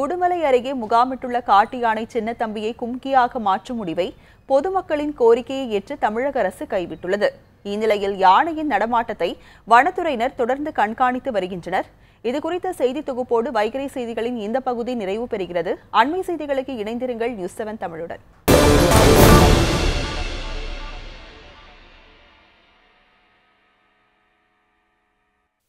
உடுமலை அருகே முகாமிட்டுள்ள காட்டு யானை சின்னத்தம்பியை கும்கியாக மாற்றும் முடிவை பொதுமக்களின் கோரிக்கையை ஏற்று தமிழக அரசு கைவிட்டுள்ளது. இந்நிலையில் யானையின் நடமாட்டத்தை வனத்துறையினர் தொடர்ந்து கண்காணித்து வருகின்றனர். இதுகுறித்த செய்தி தொகுப்போடு வைகரை செய்திகளின் இந்த பகுதி நிறைவு பெறுகிறது. அண்மை செய்திகளுக்கு இணைந்திருங்கள் நியூஸ் செவன் தமிழுடன்.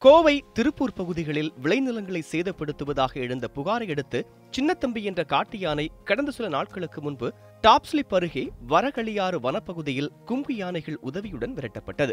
கோவை திருப்பூர் பகுதிகளில் விளைநிலங்களை சேதப்படுத்துவதாக எழுந்த புகாரை அடுத்து சின்னத்தம்பி என்ற காட்டு யானை கடந்த சில நாட்களுக்கு முன்பு டாப்ஸ்லிப் அருகே வரகளியாறு வனப்பகுதியில் கும்பு யானைகள் உதவியுடன் விரட்டப்பட்டது.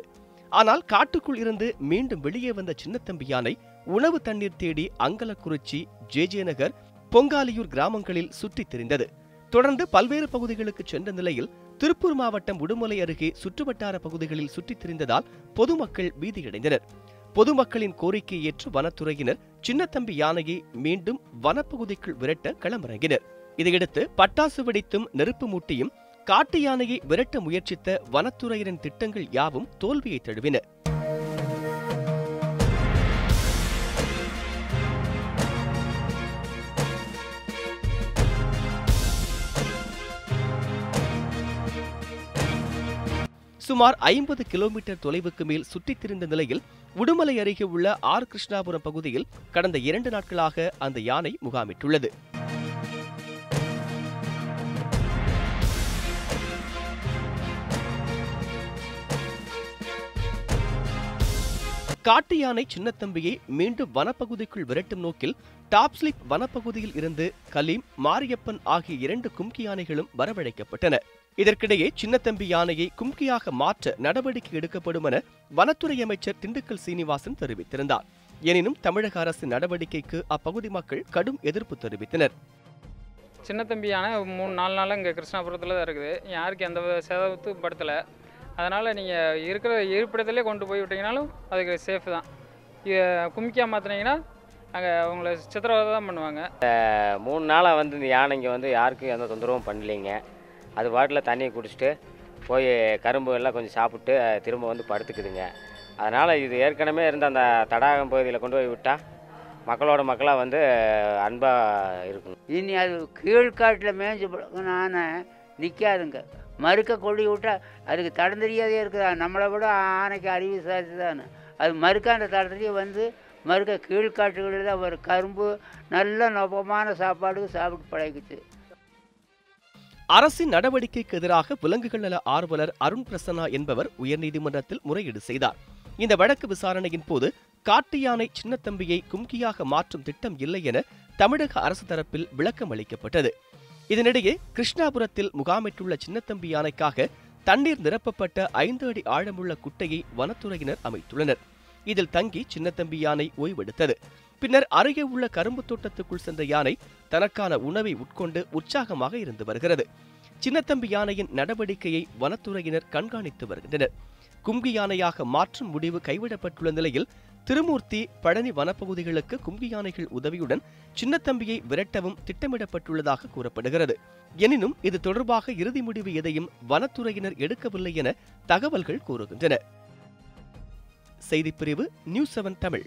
ஆனால் காட்டுக்குள் இருந்து மீண்டும் வெளியே வந்த சின்னத்தம்பி யானை உணவு தண்ணீர் தேடி அங்கலக்குறிச்சி ஜேஜே நகர் பொங்காலியூர் கிராமங்களில் சுற்றித் திரிந்தது. தொடர்ந்து பல்வேறு பகுதிகளுக்கு சென்ற நிலையில் திருப்பூர் மாவட்டம் உடுமலை அருகே சுற்றுவட்டார பகுதிகளில் சுற்றித் திரிந்ததால் பொதுமக்கள் பீதியடைந்தனர். பொதுமக்களின் கோரிக்கையை ஏற்று வனத்துறையினர் சின்னத்தம்பி யானையை மீண்டும் வனப்பகுதிக்குள் விரட்ட களமிறங்கினர். இதையடுத்து பட்டாசு வெடித்தும் நெருப்பு மூட்டியும் காட்டு யானையை விரட்ட முயற்சித்த வனத்துறையினரின் திட்டங்கள் யாவும் தோல்வியை தழுவின. சுமார் ஐம்பது கிலோமீட்டர் தொலைவுக்கு மேல் சுற்றித் திரிந்த நிலையில் உடுமலை அருகே உள்ள ஆர். கிருஷ்ணாபுரம் பகுதியில் கடந்த இரண்டு நாட்களாக அந்த யானை முகாமிட்டுள்ளது. காட்டு யானை சின்னத்தம்பியை மீண்டும் வனப்பகுதிக்குள் விரட்டும் நோக்கில் டாப்ஸ்லிப் வனப்பகுதியில் இருந்து கலீம் மாரியப்பன் ஆகிய இரண்டு கும்கி யானைகளும் வரவழைக்கப்பட்டன. இதற்கிடையே சின்னத்தம்பி யானையை கும்கியாக மாற்ற நடவடிக்கை எடுக்கப்படும் என வனத்துறை அமைச்சர் திண்டுக்கல் சீனிவாசன் தெரிவித்திருந்தார். எனினும் தமிழக அரசின் நடவடிக்கைக்கு அப்பகுதி மக்கள் கடும் எதிர்ப்பு தெரிவித்தனர். சின்னத்தம்பி யானை மூணு நாலு நாளாக இங்கே கிருஷ்ணாபுரத்தில் தான் இருக்குது. யாருக்கு எந்த வித சேதத்தும் படுத்தலை. அதனால் நீங்கள் இருக்கிற இருப்பிடத்திலே கொண்டு போய் விட்டீங்கனாலும் அதுக்கு சேஃப் தான். இது கும்கியாக மாற்றினீங்கன்னா அங்கே அவங்கள சித்திரவதை தான் பண்ணுவாங்க மூணு நாளாக வந்து இந்த யானைங்க வந்து யாருக்கும் எந்த தொந்தரவும் பண்ணலைங்க. அது பாட்டில் தண்ணியை குடிச்சிட்டு போய் கரும்பு எல்லாம் கொஞ்சம் சாப்பிட்டு திரும்ப வந்து படுத்துக்குதுங்க. அதனால் இது ஏற்கனவே இருந்த அந்த தடாகம் பகுதியில் கொண்டு போய் விட்டால் மக்களோட மக்களாக வந்து அன்பாக இருக்கும் இனி அது கீழ்காட்டில் மேய்ஞ்சு நான் நிற்காதுங்க மறுக்க கொள்ளி விட்டால் அதுக்கு தடம் தெரியாதே இருக்குதா. நம்மளை விட ஆனைக்கு அறிவு சாதி தானே அது மறுக்க அந்த தடத்துலேயே வந்து மறுக்க கீழ்காட்டுகளில் தான் ஒரு கரும்பு நல்ல நொபமான சாப்பாடு சாப்பிட்டு பழகிச்சு அரசின் நடவடிக்கைக்கு எதிராக விலங்குகள் நல ஆர்வலர் அருண் பிரசன்னா என்பவர் உயர்நீதிமன்றத்தில் முறையீடு செய்தார். இந்த வழக்கு விசாரணையின் போது காட்டு யானை சின்னத்தம்பியை கும்கியாக மாற்றும் திட்டம் இல்லை என தமிழக அரசு தரப்பில் விளக்கம் அளிக்கப்பட்டது. இதனிடையே கிருஷ்ணாபுரத்தில் முகாமிட்டுள்ள சின்னத்தம்பி யானைக்காக தண்ணீர் நிரப்பப்பட்ட ஐந்து அடி ஆழமுள்ள குட்டையை வனத்துறையினர் அமைத்துள்ளனர். இதில் தங்கி சின்னத்தம்பி யானை ஓய்வெடுத்தது. பின்னர் அருகே உள்ள கரும்பு தோட்டத்துக்குள் சென்ற யானை தனக்கான உணவை உட்கொண்டு உற்சாகமாக இருந்து வருகிறது. சின்னத்தம்பி யானையின் நடவடிக்கையை வனத்துறையினர் கண்காணித்து வருகின்றனர். கும்கி யானையாக மாற்றும் முடிவு கைவிடப்பட்டுள்ள நிலையில் திருமூர்த்தி பழனி வனப்பகுதிகளுக்கு கும்பி யானைகள் உதவியுடன் சின்னத்தம்பியை விரட்டவும் திட்டமிடப்பட்டுள்ளதாக கூறப்படுகிறது. எனினும் இது தொடர்பாக இறுதி முடிவு எதையும் வனத்துறையினர் எடுக்கவில்லை என தகவல்கள் கூறுகின்றன. செய்திப்பிரிவு நியூஸ் செவன் தமிழ்.